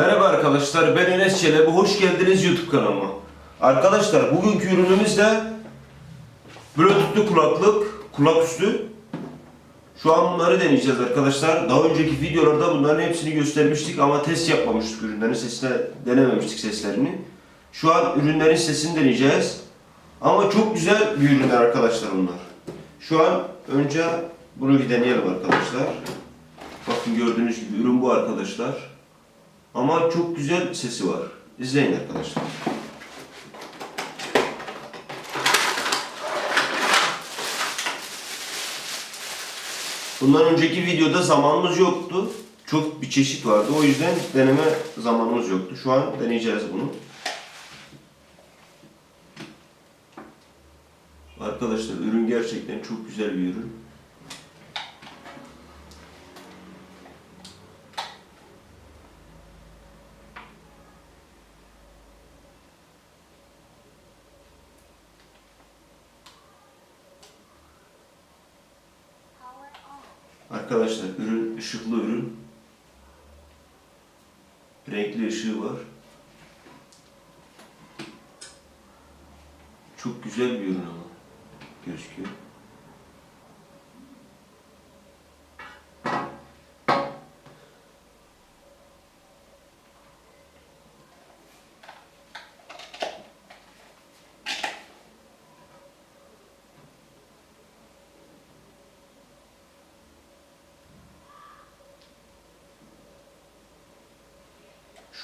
Merhaba arkadaşlar, ben Enes Çelebi. Hoş geldiniz YouTube kanalıma. Arkadaşlar, bugünkü ürünümüz de Bluetooth'lu kulaklık, kulak üstü. Şu an bunları deneyeceğiz arkadaşlar. Daha önceki videolarda bunların hepsini göstermiştik ama test yapmamıştık ürünlerin sesine, denememiştik seslerini. Şu an ürünlerin sesini deneyeceğiz. Ama çok güzel bir ürünler arkadaşlar bunlar. Şu an önce bunu bir deneyelim arkadaşlar. Bakın gördüğünüz gibi ürün bu arkadaşlar. Ama çok güzel sesi var. İzleyin arkadaşlar. Bundan önceki videoda zamanımız yoktu. Çok bir çeşit vardı. O yüzden deneme zamanımız yoktu. Şu an deneyeceğiz bunu. Arkadaşlar ürün gerçekten çok güzel bir ürün. Arkadaşlar ürün ışıklı ürün. Renkli ışığı var. Çok güzel bir ürün ama gözüküyor.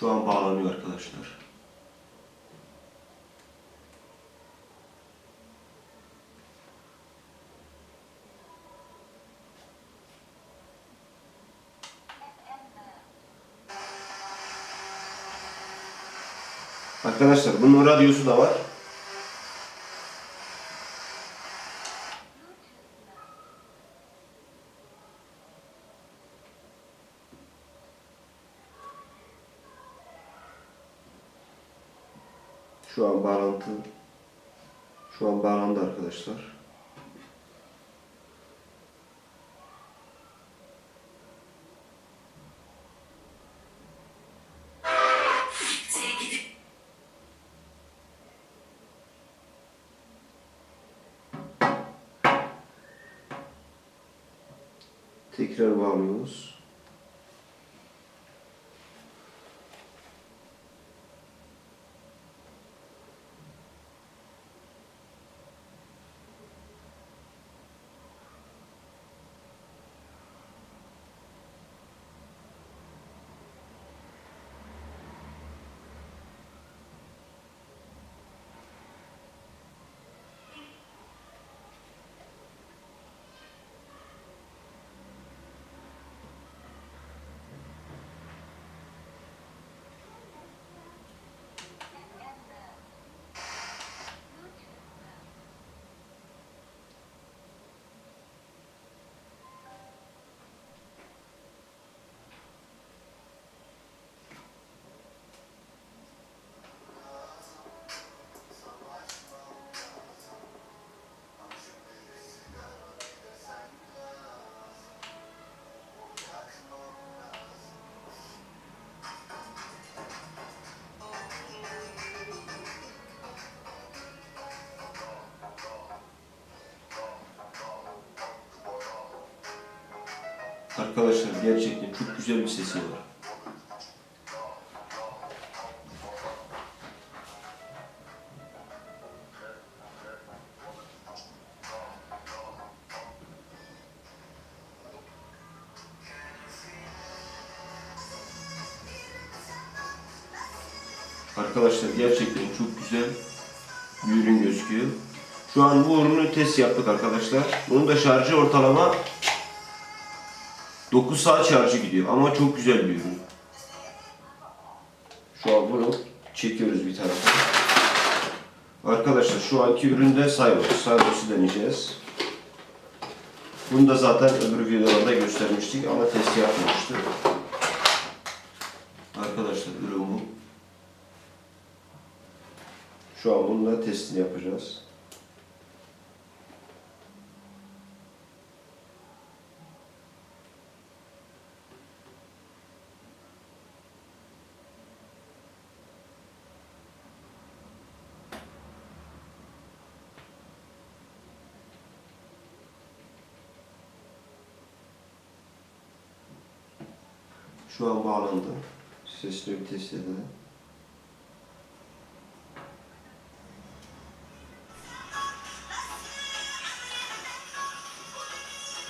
Şu an bağlanıyor arkadaşlar. Arkadaşlar bunun radyosu da var. Şu an bağlantı şu an bağlandı arkadaşlar. Tekrar bağlıyoruz. Arkadaşlar gerçekten çok güzel bir sesi var. Arkadaşlar gerçekten çok güzel bir ürün gözüküyor. Şu an bu ürünü test yaptık arkadaşlar. Bunun da şarjı ortalama 9 saat şarjı gidiyor ama çok güzel bir ürün. Şu an bunu çekiyoruz bir tarafa. Arkadaşlar şu anki üründe Cybers. Cybers'ı deneyeceğiz. Bunu da zaten öbür videolarda göstermiştik ama test yapmamıştık. Arkadaşlar ürün bu. Şu an bununla testini yapacağız. Şu an bağlandı. Sesini bir test edelim.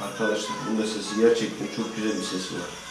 Arkadaşlar bunun da sesi gerçekten çok güzel bir sesi var.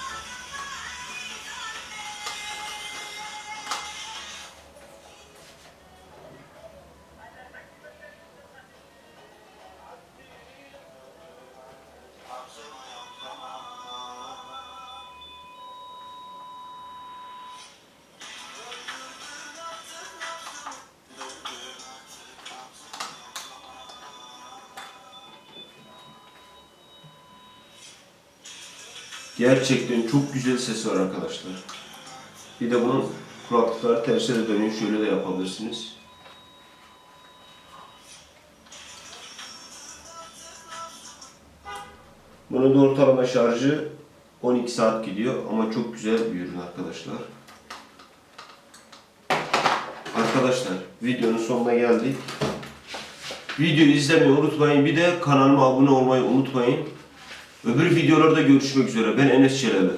Gerçekten çok güzel sesi var arkadaşlar. Bir de bunun kulaklıkları tersine de dönüyor. Şöyle de yapabilirsiniz. Bunun da ortalama şarjı 12 saat gidiyor ama çok güzel bir ürün arkadaşlar. Arkadaşlar videonun sonuna geldik. Videoyu izlemeyi unutmayın. Bir de kanalıma abone olmayı unutmayın. Öbür videolarda görüşmek üzere. Ben Enes Çelebi.